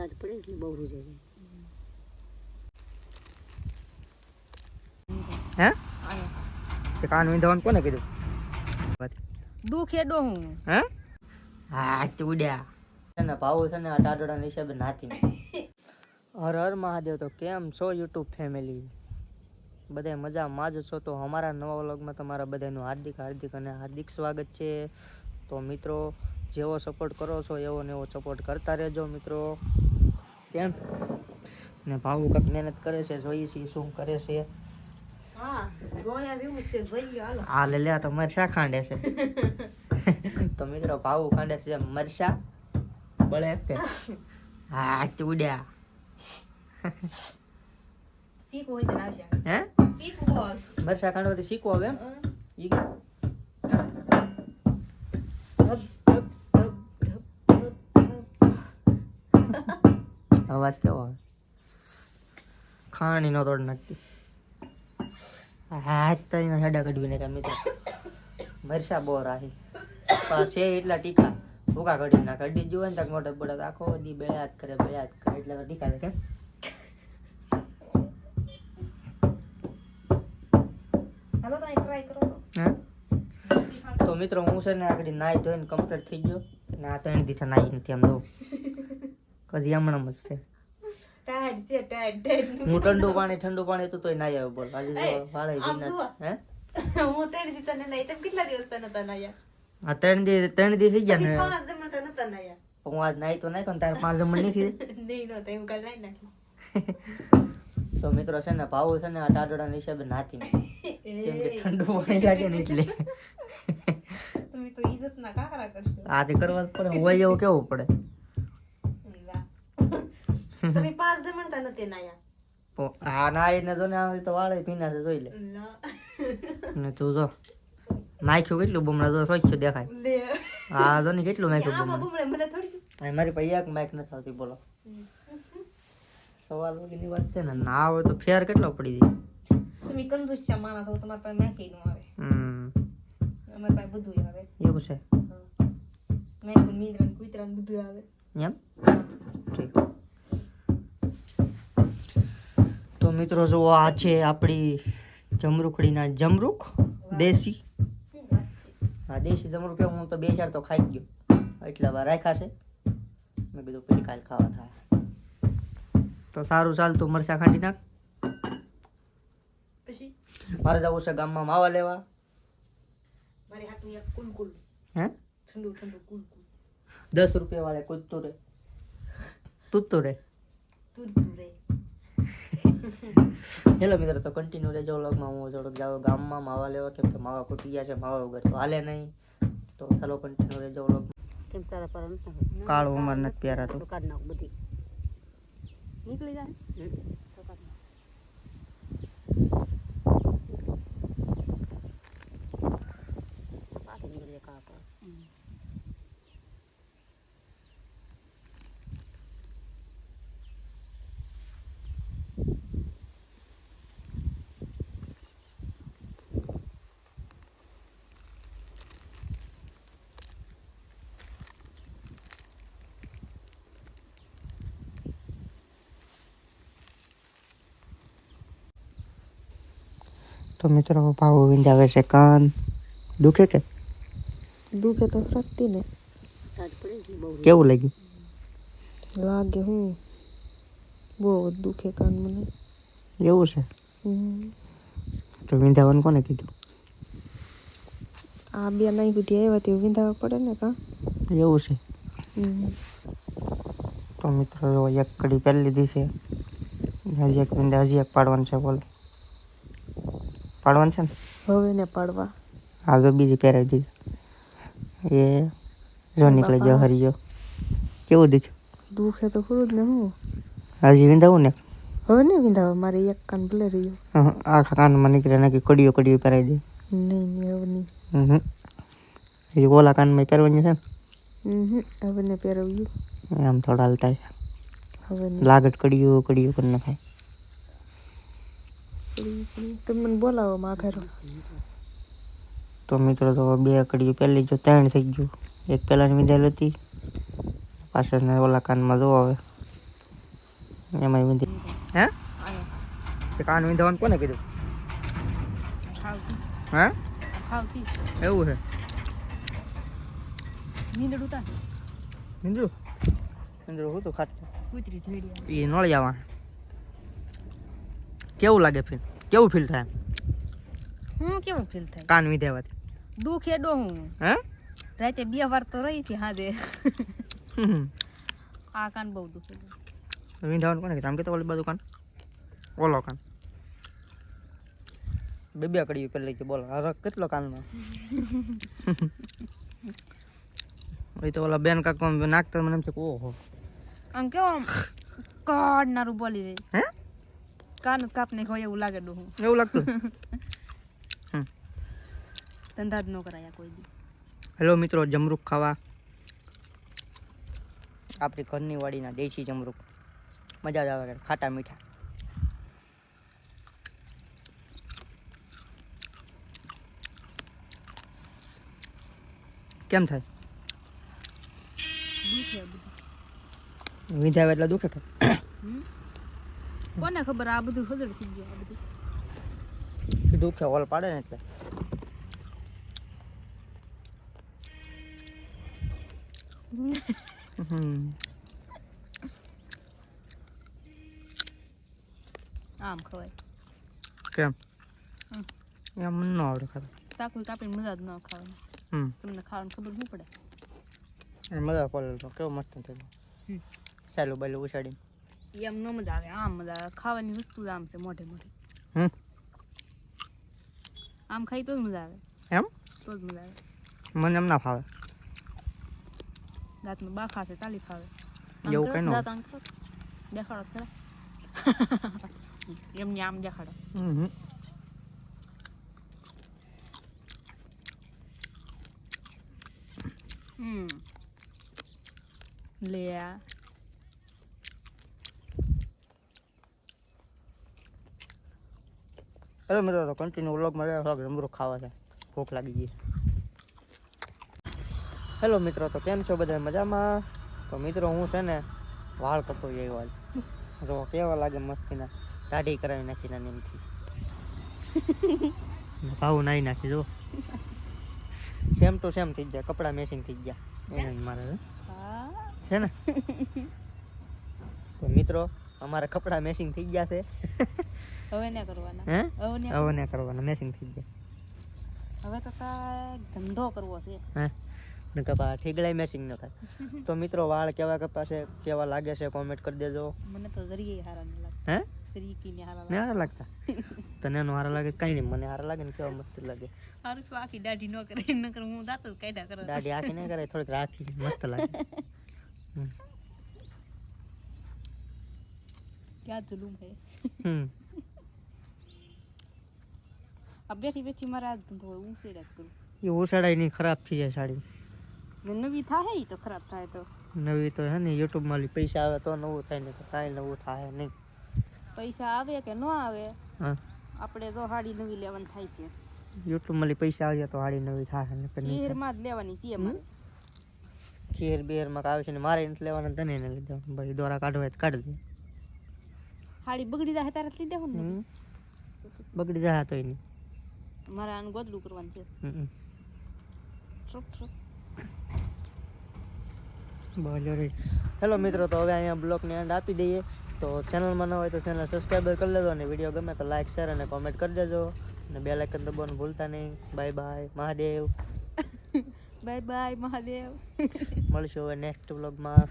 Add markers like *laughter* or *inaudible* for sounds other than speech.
વરસાદ પડે એટલે બહુ રૂજાય હે? તે કાન વિંધવાનું કોને કીધું? દુખે એડો હું? હે હા ચૂડ્યા તને ને છે ને આ ટાટોડાના હિસાબે નાતી હર હર મહાદેવ તો કેમ છો યુટ્યુબ ફેમિલી બધા મજામાં? જ છો તો અમારા નવા વ્લોગમાં તમારા બધાનું હાર્દિક હાર્દિક અને હાર્દિક સ્વાગત છે. તો મિત્રો જેવો સપોર્ટ કરો છો એવો ને એવો સપોર્ટ કરતા રહેજો મિત્રો. કેમ ને ભાવુ કંઈક મહેનત કરે છે જોઈએ છીએ શું કરે છે. હા લો હાલો. લે તો મરસા ખાંડે છે. *laughs* તો મિત્રો ભાવુ ખાંડે છે મરસા બળે તે. હા ચૂડ્યા શીખવું હે? શીખવું મરસા ખાંડવાથી શીખવું હવે એમ? અવાજ કેવો આવે? ખાણી નો તોડ નાખતી. હાથ તો એના હેડા કઢવીને કામ મિત્રો મરસા બહુ રાહી પણ છે એટલા ટીકા ભૂકા કઢી નાખે. અડી જ ને તો મોટા બોડા આખો દી બેળા જ કરે બેળા જ કરે. એટલે તો ટીકા કે કેમ? તો ટ્રાય કરો. હે? તો મિત્રો હું છે ને આગળ નાઈ ધોઈને કમ્પ્લીટ થઈ ગયો. ને આ ત્રણ દીથા નાઈ નથી આમ જો કદી હમણાં જ છે. હું ઠંડુ પાણી ઠંડુ પાણી હતું તોય નાય આવ્યો બોલ. આજે વાળે હે? હું ત્રણ દિવસ તને નહીં તમે કેટલા દિવસ તને તને આયા આ ત્રણ દી ત્રણ દી થઈ ગયા ને. પાંચ જમણ તને તને આયા હું આજ નાઈ તો નાખ્યો ને તારે પાંચ જમણ *laughs* નહીં થઈ નહીં નો તો એમ કાલ નહીં નાખી તો મિત્રો છે ને ભાવ છે ને આ ટાટોડાના હિસાબે નાતી કેમ કે ઠંડુ પાણી લાગે ને એટલે. *laughs* તમે તો ઇજ્જત ના કાકરા કરશો. આ તે કરવા પડે હોય એવું કેવું પડે. જમણ તને તે નાયા પણ આ નાઈ ને જો ને આ તો વાળે ભીના છે જોઈ લે. ને તું જો. નાખ્યું કેટલું બમણા જો સ્વચ્છ દેખાય. લે. હા જો ને કેટલું નાખ્યું આમાં બમણા. બમણે મને થોડી મારી પાસે એક માઇક નથી આવતી બોલો. સવાલ વગરની વાત છે ને ના હોય તો ફેર કેટલો પડી જાય? તમે કંજૂસ છે માણસ હો તમારે પાસે મેથી નું આવે. હમ. અમારે પાસે બધું આવે. એવું છે? મેં મીંદ્રા ને બધું આવે. એમ? ઠીક. તો મિત્રો જુઓ આ છે આપણી જમરૂખડીના જમરૂખ દેશી. હા દેશી જમરૂખ હું તો બે ચાર તો ખાઈ જ ગયો. એટલા વાર રાખ્યા છે. મેં કીધું પછી કાલ ખાવા થાય. તો સારું ચાલ તું મરચા ખાંડી નાખ. પછી? મારે જવું છે ગામમાં માવા લેવા. મારી હાથનું એક કુલકુલ. હે? ઠંડુ ઠંડુ કુલકુલ. દસ રૂપિયા વાળે રે. *laughs* *laughs* હેલો મિત્રો તો કન્ટિન્યુ રહેજો વ્લોગમાં હું જોડો જાવ ગામમાં માવા લેવા કેમ કે માવા ખૂટી ગયા છે માવા વગર તો હાલે નહીં. તો ચાલો કન્ટિન્યુ રહેજો વ્લોગ કેમ તારા પર કાળો ઉમર નથી પ્યારા તો કાઢ નાખ બધી. નીકળી જાય તો કાઢ નાખ. પાછી નીકળી જાય કાળા કાળા. તો મિત્રો ભાવ વિંધાવે છે. કાન દુખે કે? દુખે તો ખરકતી ને. કેવું લાગ્યું? લાગે હું. બહુ દુખે કાન મને. એવું છે. તો વિંધાવાનું કોને કીધું? આ બે નહીં બધી આવ્યા તે વિંધાવા પડે ને કા? એવું છે. તો મિત્રો એક કડી પહેરી લીધી છે. હજી એક વિંધા હજી એક પાડવાનું છે બોલો. પાડવાનું છે ને? હવે ને પાડવા. આગળ બીજી પહેરાવી દીધી. એ જો નીકળી ગયો હરી ગયો કેવું દીધું દુખે તો ખરું જ ને હું. હજી વિંધાવું ને? હવે ને વિંધાવા? મારે એક કાન ભલે રહ્યો. હં, આખા કાનમાં નીકળે નાખી કડીઓ કડીઓ પહેરાવી દે. નહીં નહીં હવે નહીં. હમ હજી ઓલા કાનમાં પહેરવાની છે હમ હવે ને પહેરવ્યું. ને આમ થોડા હાલતા હવે નહીં. લાગટ કડીઓ કડીઓ કરી નખાય. તમે મને બોલાવો માઘારો ઘરો તો મિત્રો તો બે કડીઓ પહેલી જો ત્રણ થઈ ગયું. એક પહેલાંની વિંધાયેલ હતી. પાછળના ઓલા કાનમાં જો હવે. એમાં વિંધી હે? તે કાન વિંધવાનું કોને કીધું? ખાવતી હે? ખાવતી એવું છે? નીંદડું નીંદડું વિંધું હું તો ખાટ. કૂતરી એ નળી આવા કેવું લાગે ફીલ કેવું ફીલ થાય? હું કેવું ફીલ થાય? કાન વિધેવાથી દુઃખ એડો હું. હે? રાતે બે વાર તો રહી હતી હાજે. આ કાન બહુ દુખે વિંધાવાનું કોને આમ કે તો ઓલી બાજુ કાન? ઓલો કાન. બે બે કડી પેલી કે બોલો. હરક કેટલો કાનમાં *laughs* એ તો ઓલા બેન કાક નાખતા મને એમ છે કે ઓહો. આમ કેવો આમ કાઢનારું બોલી રહી. હે? કાન કાપ નહીં હોય એવું લાગે ડોહું. એવું લાગતું *laughs* હમ. ધંધા જ ન કરાયા કોઈ દી. હેલો મિત્રો જમરૂક ખાવા. આપણી ઘરની વાડીના દેશી જમરૂક. મજા જ આવે કે ખાટા મીઠા. કેમ થાય? વિધાવે એટલે દુખે કે? હમ? કોને ખબર આ બધું ખબર થઈ ગયું આ બધું? દુખે હોલ પાડે ને એટલે. આમ ખવાય. કેમ? એમ મને ન આવડે ખાતા. ચાકુ કાપીને મજા જ ન ખાવાની. તમને ખાવાનું ખબર શું પડે? મજા પડે તો કેવો મસ્ત થયું હમ. ચાલુ બાયલું ઉછાડીને એમ ન મજા આવે. આમ મજા આવે. ખાવાની વસ્તુ આમ છે મોઢે મોઢે. આમ ખાઈ તો જ મજા આવે. એમ? તો જ મજા આવે. મને એમ ના ફાવે. દાંતમાં બાખા છે તાલી ફાવે. એવું કઈ દાંત દેખાડો ખરા *laughs* એમની આમ દેખાડો. લે હમ. લે હેલો મિત્રો તો કન્ટિન્યુ વ્લોગમાં રહ્યા થોડાક જમરૂખ ખાવા છે? ભૂખ લાગી ગઈ. હેલો મિત્રો તો કેમ છો બધા? મજામાં? તો મિત્રો હું છે ને વાળ કપો જઈ વાળ જો કેવા લાગે મસ્તીના? દાઢી કરાવી નાખી નાની એમથી. *laughs* ભાવ નાઈ નાખી જો. સેમ ટુ સેમ થઈ ગયા કપડા મેસિંગ થઈ ગયા. એને મારે છે ને? *laughs* તો મિત્રો અમારા કપડા મેસિંગ થઈ ગયા છે. હવે ના કરવાના હે હવે ના હવે ને કરવાના મેચિંગ થઈ ગયા હવે તો કાંઈક ધંધો કરવો છે હે ને કપા ઠીકડાય મેચિંગ ન થાય તો મિત્રો વાળ કેવા કપા છે કેવા લાગે છે કોમેન્ટ કરી દેજો મને તો જરીએ હારા નહીં લાગે હે જરીકી ને હારા ને હારા લાગતા તને એનો હારા લાગે કઈ નહીં મને હારા લાગે ને કેવા મસ્ત લાગે હારું તો આખી દાઢી ન કરે ન કરે હું દાંત જ કાઢ્યા કરે દાઢી આખી નહીં કરે થોડીક રાખી મસ્ત લાગે હમ. ક્યાં જુલુમ છે હમ આ બેઠી બેઠી મારા ધંધો હોય ઉછેડ્યા જ કરું. એ ઓસાડાય નહીં ખરાબ થઈ જાય સાડી. નવી થાય તો ખરાબ થાય તો. નવી તો હે ને પૈસા આવે તો નવું થાય ને તો કાંઈ નવું થાય નહીં. પૈસા આવે કે ન આવે હા. આપણે તો હાડી નવી લેવાની થાય છે. યુટ્યુબમાં પૈસા આવી જાય તો હાડી નવી થાય. ને. જ લેવાની છે અમારે ખીર બિહેરમાં આવે છે ને મારે નથી લેવાના તને એને લીધો. ભાઈ દોરા કાઢવા કાઢી દે. હાડી બગડી જાય તારે દેવું ને બગડી જાય તો એની મારે આનું ગોદલું કરવાનું છે. હેલો મિત્રો તો હવે અહીંયા બ્લોગને એન્ડ આપી દઈએ. તો ચેનલમાં ન હોય તો ચેનલ સબસ્ક્રાઈબર કરી લેજો અને વીડિયો ગમે તો લાઈક શેર અને કોમેન્ટ કરી દેજો. અને બે લાઇકન દબાવવાનું ભૂલતા નહીં. Bye bye Mahadev. *laughs* Bye bye Mahadev. મળશું હવે નેક્સ્ટ બ્લોગમાં